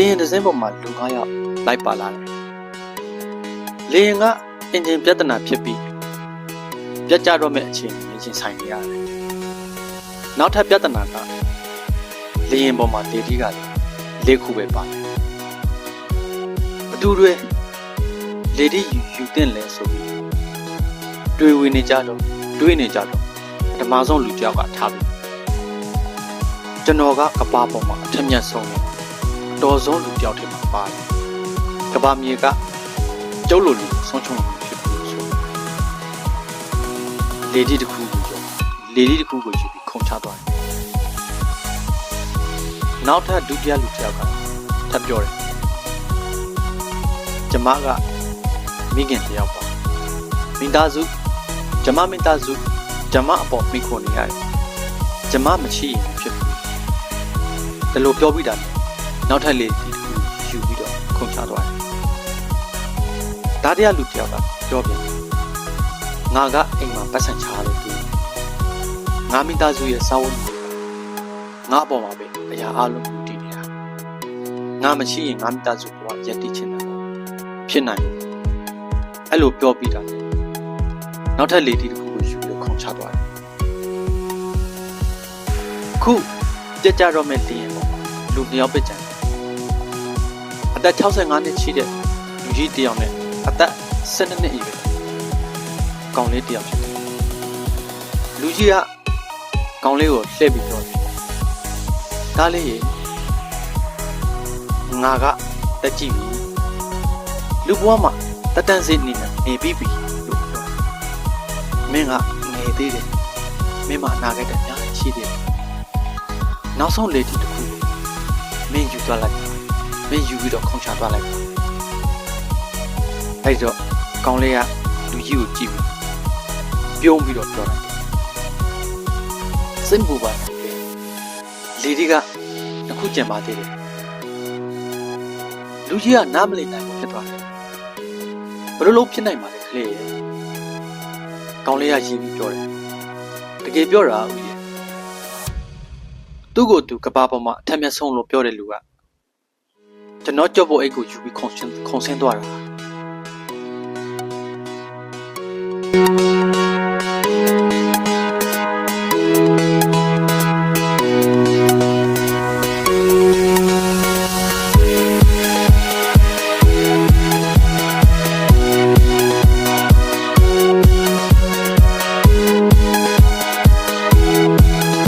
လေရင်တစ်စင်းပေါ်မှာလူ9ယောက်လိုက်ပါလာတယ်လေရင်ကအင်ဂျင်ပြဿနာဖြစ်ပြီးပြတ်ကျတော့မဲ့အခြေအနေနဲ့ရင်ဆိုင်နေရတယ်နောက်ထပ်ပြဿနာကလေရင်ပေါ်မှာလေတီးကလည်းလေးခုပဲပါတယ်အတူတွေလေတီးယူယူတင်လဲဆိုပြီးတွေ့ဝင်နေကြတော့တွေ့နေကြတော့ပထမဆုံးလူတစ်ယောက်ကထားပြီးကျွန်တော်ကကဘာပေါ်မှာအထက်မြတ်ဆုံးတယ် တော်ဆုံးလူတယောက်ထဲမှာပါတယ်။ကဘာမြေကကျုပ်လိုလူဆုံးချုံလူဖြစ်ပြီးဆိုလေဒီတစ်ခုကိုရောလေဒီတစ်ခုကိုယူပြီးခုံချသွားတယ်။နောက်ထပ်ဒုတိယလူတယောက်ကထပ်ပြောတယ်။ကျမကမိခင်တယောက်ပါ။မိသားစုကျမမိသားစုကျမအပေါ်မိခွန်နေရတယ်။ကျမမရှိရင်မဖြစ်ဘူး။ဒါလိုပြောပြီးတာနဲ့ နောက်ထပ်လေးဒီတစ်ခုယူပြီးတော့ခုန်ချသွားတယ်။ဒါတရလူတယောက်ကပြောပြန်တယ်။ငါကအိမ်မှာပတ်စံချလို့သူငါမိသားစုရဲ့စာဝတ်နေငါအပေါ်မှာပဲအရာအလုံးကိုတည်နေတာ။ငါမရှိရင်ငါမိသားစုကရက်တည်ချင်တာပေါ့။ဖြစ်နိုင်ဘူး။အဲ့လိုပြောပြီးတာနဲ့နောက်ထပ်လေးဒီတစ်ခုကိုယူပြီးတော့ခုန်ချသွားတယ်။ခုကြကြတော့မဲ့လင်းရင်ပေါ့လူနှစ်ယောက်ပဲကြံတယ် အသက်65နှစ်ရှိတဲ့လူကြီးတစ်ယောက်နဲ့အသက်12နှစ်အရွယ်ကောင်လေးတစ်ယောက်ဖြစ်တယ်။လူကြီးကကောင်လေးကိုလှည့်ပြီးပြောတယ်။ဒါလေးရေငါကတက်ကြည့်ပြီ။လူဘွားမှာတက်တန်းစိနေနဲ့နေပြီးပြီလို့ပြောတယ်။မင်းကငယ်သေးတယ်။မင်းမနာခဲ့တဲ့အများကြီးရှိသေးတယ်။နောက်ဆုံးလေတီတစ်ခုမင်းယူသွားလိုက်ပါ မင်းယူပြီးတော့ခုံချသွားလိုက်အဲ့ဒီတော့ကောင်းလေးကလူကြီးကိုကြည့်ပြီးပြုံးပြီးတော့ပြောလိုက်စိတ်ပူပါတယ်လေဒီကတစ်ခုကြံပါသေးတယ်လူကြီးကနားမလည်နိုင်ဘူးဖြစ်သွားတယ်ဘယ်လိုလုပ်ဖြစ်နိုင်မှာလဲကလေးရဲ့ကောင်းလေးကရေးပြီးပြောတယ်တကယ်ပြောတာဦးရဲ့သူ့ကိုယ်သူကဘာပေါ်မှာအထက်မြတ်ဆုံးလို့ပြောတဲ့လူက ကျွန်တော်ကြော့ဖို့အိတ်ကိုယူပြီးခုံဆင်းခုံဆင်းသွားတာ